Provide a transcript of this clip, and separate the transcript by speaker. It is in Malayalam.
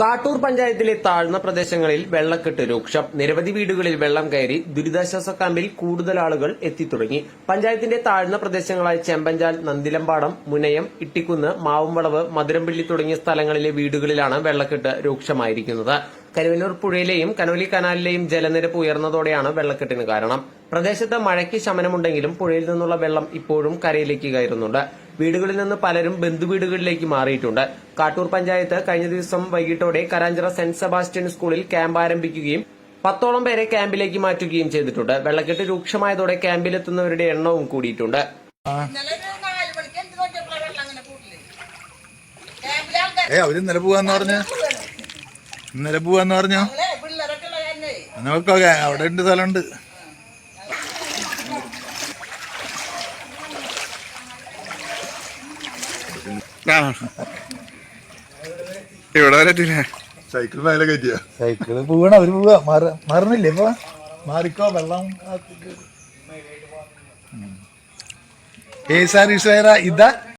Speaker 1: കാട്ടൂർ പഞ്ചായത്തിലെ താഴ്ന്ന പ്രദേശങ്ങളിൽ വെള്ളക്കെട്ട് രൂക്ഷം. നിരവധി വീടുകളിൽ വെള്ളം കയറി ദുരിതാശ്വാസ ക്യാമ്പിൽ കൂടുതൽ ആളുകൾ എത്തിത്തുടങ്ങി. പഞ്ചായത്തിന്റെ താഴ്ന്ന പ്രദേശങ്ങളായ ചെമ്പഞ്ചാൽ നന്ദിലമ്പാടം മുനയം ഇട്ടിക്കുന്ന് മാവുംവളവ് മധുരംപിള്ളി തുടങ്ങിയ സ്ഥലങ്ങളിലെ വീടുകളിലാണ് വെള്ളക്കെട്ട് രൂക്ഷമായിരിക്കുന്നത്. കരുവന്നൂർ പുഴയിലെയും കനോലി കനാലിലെയും ജലനിരപ്പ് ഉയർന്നതോടെയാണ് വെള്ളക്കെട്ടിന് കാരണം. പ്രദേശത്ത് മഴയ്ക്ക് ശമനമുണ്ടെങ്കിലും പുഴയിൽ നിന്നുള്ള വെള്ളം ഇപ്പോഴും കരയിലേക്ക് കയറുന്നുണ്ട്. വീടുകളിൽ നിന്ന് പലരും ബന്ധുവീടുകളിലേക്ക് മാറിയിട്ടുണ്ട്. കാട്ടൂർ പഞ്ചായത്ത് കഴിഞ്ഞ ദിവസം വൈകിട്ടോടെ കരാഞ്ചിറ സെന്റ് സെബാസ്റ്റ്യൻ സ്കൂളിൽ ക്യാമ്പ് ആരംഭിക്കുകയും പത്തോളം പേരെ ക്യാമ്പിലേക്ക് മാറ്റുകയും ചെയ്തിട്ടുണ്ട്. വെള്ളക്കെട്ട് രൂക്ഷമായതോടെ ക്യാമ്പിലെത്തുന്നവരുടെ എണ്ണവും കൂടിയിട്ടുണ്ട്.
Speaker 2: ഏ അവർ ഇന്നലെ പോവാന്ന് പറഞ്ഞ. ഇന്നലെ പോവാന്ന് പറഞ്ഞോ? അവിടെ ഉണ്ട് സ്ഥലമുണ്ട്.
Speaker 3: ആ. ഇവിടെ വരെ എത്തിയില്ലേ?
Speaker 2: സൈക്കിൾ മേലെ കയറ്റിയ. സൈക്കിൾ പോവണം അവർ പോവാ മാറ മാറുന്നില്ലേ ഇപ്പൊ? മാറിക്കോ വെള്ളം. ഏ സാർ ഇതാ